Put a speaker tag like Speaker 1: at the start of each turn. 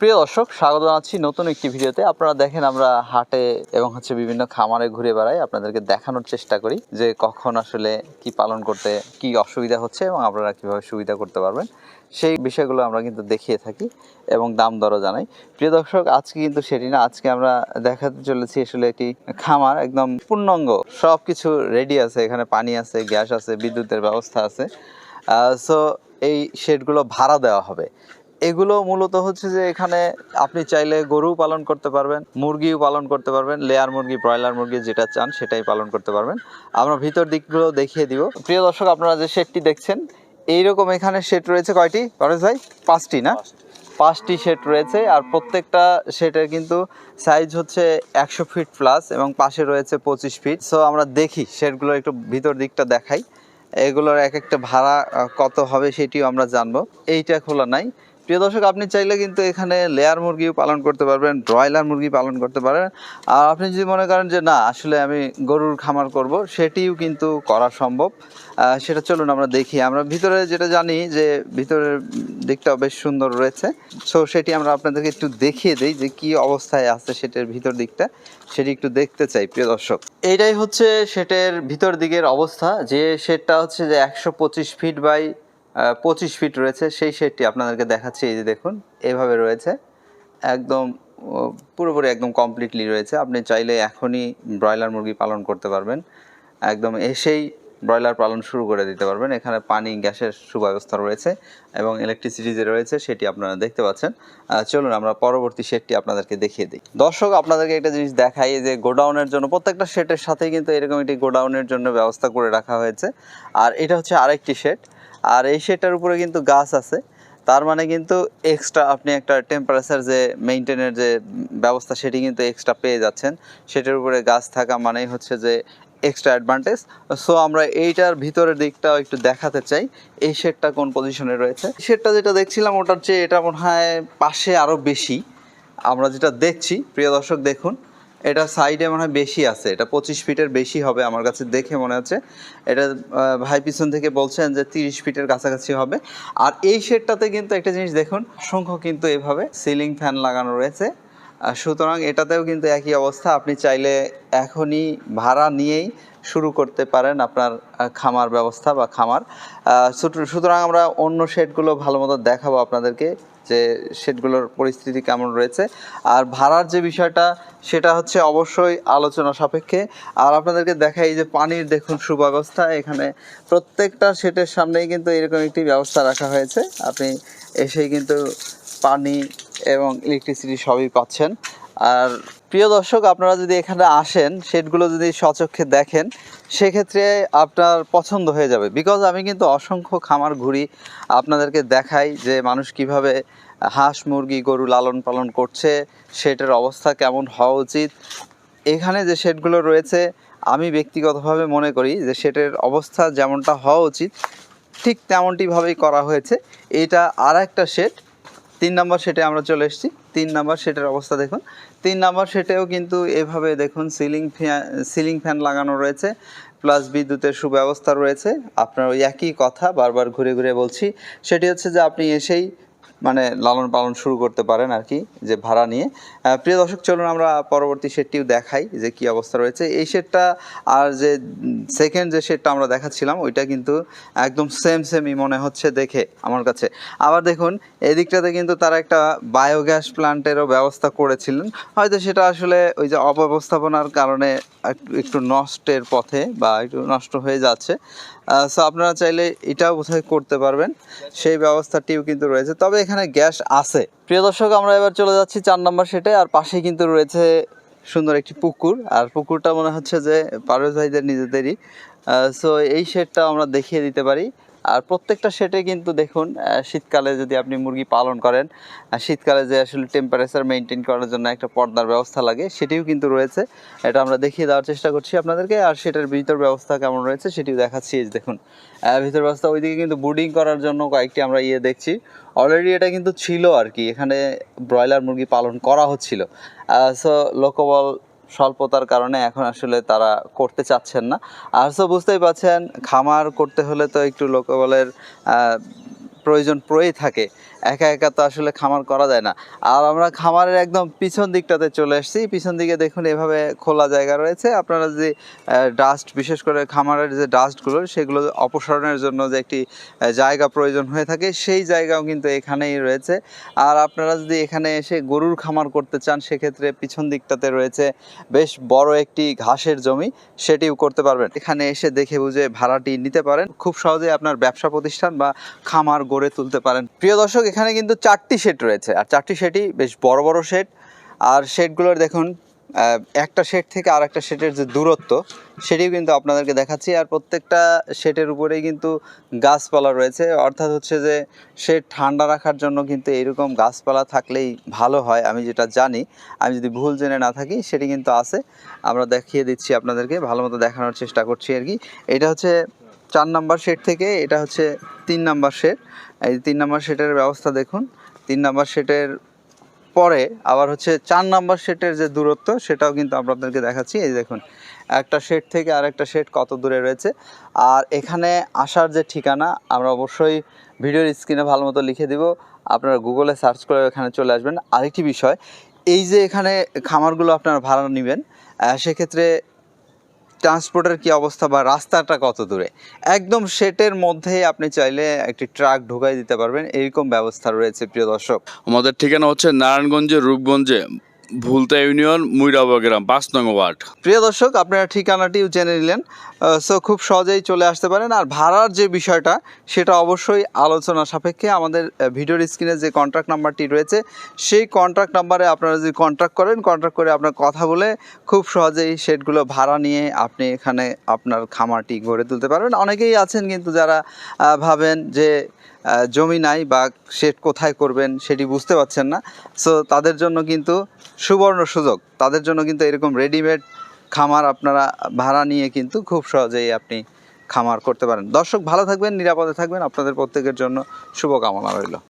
Speaker 1: প্রিয় দর্শক, স্বাগত জানাচ্ছি নতুন একটি ভিডিওতে। আপনারা দেখেন আমরা হাটে এবং হচ্ছে বিভিন্ন খামারে ঘুরে বেড়াই। আপনাদেরকে দেখানোর চেষ্টা করি যে কখন আসলে কি পালন করতে, কি অসুবিধা হচ্ছে এবং আপনারা কীভাবে সুবিধা করতে পারবেন। সেই বিষয়গুলো আমরা কিন্তু দেখিয়ে থাকি এবং দাম দরও জানাই। প্রিয় দর্শক, আজকে কিন্তু সেটি না। আজকে আমরা দেখাতে চলেছি আসলে একটি খামার, একদম পূর্ণাঙ্গ। সব কিছু রেডি আছে। এখানে পানি আছে, গ্যাস আছে, বিদ্যুতের ব্যবস্থা আছে। সো এই শেডগুলো ভাড়া দেওয়া হবে। এগুলো মূলত হচ্ছে যে এখানে আপনি চাইলে গরু পালন করতে পারবেন মুরগিও পালন করতে পারবেন লেয়ার মুরগি ব্রয়লার মুরগি যেটা চান সেটাই পালন করতে পারবেন। আমরা ভিতর দিকগুলো দেখিয়ে দিব। প্রিয় দর্শক আপনারা যে শেডটি দেখছেন এইরকম এখানে শেড রয়েছে কয়টি? পরেশ ভাই পাঁচটি না? পাঁচটি। শেড রয়েছে আর প্রত্যেকটা শেডের কিন্তু সাইজ হচ্ছে একশো ফিট প্লাস এবং পাশে রয়েছে পঁচিশ ফিট সো আমরা দেখি শেডগুলো একটু ভিতর দিকটা দেখাই। এগুলোর এক একটা ভাড়া কত হবে সেটিও আমরা জানব। এইটা খোলা নাই। প্রিয় দর্শক, আপনি চাইলে কিন্তু এখানে লেয়ার মুরগিও পালন করতে পারবেন, ব্রয়লার মুরগি পালন করতে পারেন আর আপনি যদি মনে করেন যে, না, আসলে আমি গরুর খামার করব, সেটিও কিন্তু করা সম্ভব। সেটা চলুন আমরা দেখি। আমরা ভিতরে যেটা জানি যে, ভিতরের দিকটাও বেশ সুন্দর রয়েছে। সো সেটি আমরা আপনাদেরকে একটু দেখিয়ে দিই যে, কি অবস্থায় আছে সেটার ভিতর দিকটা। সেটি একটু দেখতে চাই, প্রিয় দর্শক। এইটাই হচ্ছে সেটের ভিতর দিকের অবস্থা। যে শেডটা হচ্ছে যে, একশো পঁচিশ ফিট বাই পঁচিশ ফিট রয়েছে, সেই শেডটি আপনাদেরকে দেখাচ্ছি, এই যে দেখুন, এভাবে রয়েছে। একদম পুরোপুরি একদম কমপ্লিটলি রয়েছে। আপনি চাইলে এখনই ব্রয়লার মুরগি পালন করতে পারবেন। একদম এসেই ব্রয়লার পালন শুরু করে দিতে পারবেন। এখানে পানি, গ্যাসের সুব্যবস্থা রয়েছে এবং ইলেকট্রিসিটি যে রয়েছে, সেটি আপনারা দেখতে পাচ্ছেন। চলুন আমরা পরবর্তী শেডটি আপনাদেরকে দেখিয়ে দিই। দর্শক, আপনাদেরকে একটা জিনিস দেখাই যে গোডাউনের জন্য, প্রত্যেকটা শেডের সাথেই কিন্তু এরকম একটি গোডাউনের জন্য ব্যবস্থা করে রাখা হয়েছে। আর এটা হচ্ছে আরেকটি শেড আর এই শেডটার উপরে কিন্তু গাছ আছে। তার মানে কিন্তু এক্সট্রা আপনি একটা টেম্পারেচার যে মেনটেনের যে ব্যবস্থা, সেটি কিন্তু এক্সট্রা পেয়ে যাচ্ছেন। সেটার উপরে গাছ থাকা মানেই হচ্ছে যে এক্সট্রা অ্যাডভান্টেজ সো আমরা এইটার ভিতরের দিকটাও একটু দেখাতে চাই। এই শেডটা কোন পজিশনে রয়েছে? শেডটা যেটা দেখছিলাম, ওটার চেয়ে এটা মনে হয় পাশে আরও বেশি। আমরা যেটা দেখছি, প্রিয় দর্শক, দেখুন। এটা সাইডে মনে হয় বেশি আছে। এটা পঁচিশ ফিটের বেশি হবে আমার কাছে দেখে মনে হচ্ছে। এটা ভাই পিছন থেকে বলছেন যে তিরিশ ফিটের কাছাকাছি হবে। আর এই শেডটাতে কিন্তু একটা জিনিস দেখুন, অসংখ্য কিন্তু এভাবে সিলিং ফ্যান লাগানো রয়েছে। সুতরাং এটাতেও কিন্তু একই অবস্থা। আপনি চাইলে এখনই ভাড়া নিয়েই শুরু করতে পারেন আপনার খামার ব্যবস্থা বা খামার। সুতরাং আমরা অন্য শেডগুলো ভালো মতো দেখাবো আপনাদেরকে যে শেডগুলোর পরিস্থিতি কেমন রয়েছে। আর ভাড়ার যে বিষয়টা, সেটা হচ্ছে অবশ্যই আলোচনা সাপেক্ষে। আর আপনাদেরকে দেখাই যে পানির দেখুন সুব্যবস্থা। এখানে প্রত্যেকটা শেডের সামনেই কিন্তু এরকম একটি ব্যবস্থা রাখা হয়েছে। আপনি এসেই কিন্তু পানি এবং ইলেকট্রিসিটি সবই পাচ্ছেন। আর প্রিয় দর্শক, আপনারা যদি এখানে আসেন, সেটগুলো যদি সচক্ষে দেখেন, সেক্ষেত্রে আপনার পছন্দ হয়ে যাবে। বিকজ আমি কিন্তু অসংখ্য খামার ঘুরি, আপনাদেরকে দেখাই যে মানুষ কীভাবে হাঁস, মুরগি, গরু লালন পালন করছে, সেটার অবস্থা কেমন হওয়া উচিত। এখানে যে শেডগুলো রয়েছে, আমি ব্যক্তিগতভাবে মনে করি যে সেটের অবস্থা যেমনটা হওয়া উচিত, ঠিক তেমনটিভাবেই করা হয়েছে। এটা আর একটা শেড তিন নাম্বার সেটে আমরা চলে এসেছি। তিন নাম্বার সেটের অবস্থা দেখুন। তিন নাম্বার সেটেও কিন্তু এভাবে দেখুন সিলিং ফ্যান সিলিং ফ্যান লাগানো রয়েছে, প্লাস বিদ্যুতের সুব্যবস্থা রয়েছে। আপনার ওই একই কথা বারবার ঘুরে ঘুরে বলছি। সেটি হচ্ছে যে আপনি এসেই মানে লালন পালন শুরু করতে পারেন আর কি, যে ভাড়া নিয়ে। প্রিয় দর্শক, চলুন আমরা পরবর্তী শেডটিও দেখাই যে কি অবস্থা রয়েছে। এই শেডটা আর যে সেকেন্ড যে শেডটা আমরা দেখাচ্ছিলাম, ওইটা কিন্তু একদম সেম সেমই মনে হচ্ছে দেখে আমার কাছে। আবার দেখুন, এদিকটাতে কিন্তু তারা একটা বায়োগ্যাস প্ল্যান্টেরও ব্যবস্থা করেছিলেন। হয়তো সেটা আসলে ওই যে অব্যবস্থাপনার কারণে একটু একটু নষ্টের পথে বা একটু নষ্ট হয়ে যাচ্ছে। সো আপনারা চাইলে এটাও বোধহয় করতে পারবেন। সেই ব্যবস্থাটিও কিন্তু রয়েছে। তবে এখানে গ্যাস আছে। প্রিয় দর্শক, আমরা এবার চলে যাচ্ছি চার নম্বর সেটে, আর পাশে কিন্তু রয়েছে সুন্দর একটি পুকুর। আর পুকুরটা মনে হচ্ছে যে পারভেজ ভাইদের নিজেদেরই। সো এই শেডটা আমরা দেখিয়ে দিতে পারি। আর প্রত্যেকটা সেটে কিন্তু দেখুন শীতকালে যদি আপনি মুরগি পালন করেন শীতকালে যে আসলে টেম্পারেচার মেনটেন করার জন্য একটা পর্দার ব্যবস্থা লাগে, সেটিও কিন্তু রয়েছে। এটা আমরা দেখিয়ে দেওয়ার চেষ্টা করছি আপনাদেরকে, আর সেটার ভিতর ব্যবস্থা কেমন রয়েছে সেটিও দেখাচ্ছি দেখুন। ভিতর ব্যবস্থা, ওইদিকে কিন্তু বুডিং করার জন্য কয়েকটি আমরা ইয়ে দেখছি। অলরেডি এটা কিন্তু ছিল আর কি, এখানে ব্রয়লার মুরগি পালন করা হচ্ছিল। সো লোকবল স্বল্পতার কারণে এখন আসলে তারা করতে চাচ্ছেন না। আর তো বুঝতেই পারছেন, খামার করতে হলে তো একটু লোকবলের প্রয়োজন পড়েই থাকে। একা একা তো আসলে খামার করা যায় না। আর আমরা খামারের একদম পিছন দিকটাতে চলে এসেছি। পিছন দিকে দেখুন এভাবে খোলা জায়গা রয়েছে। আপনারা যে ডাস্ট বিশেষ করে খামারের যে ডাস্টগুলো সেগুলো অপসারণের জন্য যে একটি জায়গা প্রয়োজন হয়ে থাকে, সেই জায়গাও কিন্তু এখানেই রয়েছে। আর আপনারা যদি এখানে এসে গরুর খামার করতে চান, সেক্ষেত্রে পিছন দিকটাতে রয়েছে বেশ বড় একটি ঘাসের জমি। সেটিও করতে পারবেন। এখানে এসে দেখে বুঝে ভাড়াটি নিতে পারেন। খুব সহজে আপনার ব্যবসা প্রতিষ্ঠান বা খামার গড়ে তুলতে পারেন। প্রিয় দর্শক এখানে কিন্তু চারটি শেড রয়েছে। আর চারটি শেডই বেশ বড় বড় শেড আর শেডগুলোর দেখুন একটা শেড থেকে আর একটা শেডের যে দূরত্ব, সেটিও কিন্তু আপনাদেরকে দেখাচ্ছি। আর প্রত্যেকটা শেডের উপরেই কিন্তু গাছপালা রয়েছে। অর্থাৎ হচ্ছে যে শেড ঠান্ডা রাখার জন্য কিন্তু এরকম গাছপালা থাকলেই ভালো হয়, আমি যেটা জানি। আমি যদি ভুল জেনে না থাকি, সেটি কিন্তু আছে। আমরা দেখিয়ে দিচ্ছি আপনাদেরকে, ভালো মতো দেখানোর চেষ্টা করছি আর কি। এটা হচ্ছে চার নাম্বার শেড থেকে এটা হচ্ছে তিন নাম্বার শেড এই তিন নাম্বার শেডের ব্যবস্থা দেখুন। তিন নাম্বার শেডের পরে আবার হচ্ছে চার নাম্বার শেডের যে দূরত্ব, সেটাও কিন্তু আপনাদেরকে দেখাচ্ছি। এই দেখুন, একটা শেড থেকে আর একটা শেড কত দূরে রয়েছে। আর এখানে আসার যে ঠিকানা, আমরা অবশ্যই ভিডিওর স্ক্রিনে ভালো মতো লিখে দিব। আপনারা গুগলে সার্চ করে এখানে চলে আসবেন। আরেকটি বিষয়, এই যে এখানে খামারগুলো আপনারা ভাড়া নেবেন সেক্ষেত্রে ট্রান্সপোর্টের কি অবস্থা বা রাস্তাটা কত দূরে? একদম সেটের মধ্যে আপনি চাইলে একটি ট্রাক ঢুকাই দিতে পারবেন, এরকম ব্যবস্থা রয়েছে প্রিয় দর্শক।
Speaker 2: আমাদের ঠিকানা হচ্ছে নারায়ণগঞ্জে রূপগঞ্জে। ভুলতা ইউনিয়ন, মুইরাবা গ্রাম, পাঁচ নং ওয়ার্ড।
Speaker 1: প্রিয় দর্শক, আপনারা ঠিকানাটিও জেনে নিলেন। সো খুব সহজেই চলে আসতে পারেন। আর ভাড়ার যে বিষয়টা, সেটা অবশ্যই আলোচনা সাপেক্ষে আমাদের ভিডিওর স্ক্রিনে যে কন্ট্রাক্ট নাম্বারটি রয়েছে, সেই কন্ট্রাক্ট নাম্বারে আপনারা যদি কন্ট্রাক্ট করেন কন্ট্রাক্ট করে আপনার কথা বলে খুব সহজেই সেটগুলো ভাড়া নিয়ে আপনি এখানে আপনার খামারটি গড়ে তুলতে পারবেন। অনেকেই আছেন কিন্তু যারা ভাবেন যে জমি নাই বা সেট কোথায় করবেন সেটি বুঝতে পারছেন না। সো তাদের জন্য কিন্তু সুবর্ণ সুযোগ। তাদের জন্য কিন্তু এরকম রেডিমেড খামার আপনারা ভাড়া নিয়ে কিন্তু খুব সহজেই আপনি খামার করতে পারেন। দর্শক, ভালো থাকবেন, নিরাপদে থাকবেন। আপনাদের প্রত্যেকের জন্য শুভকামনা রইল।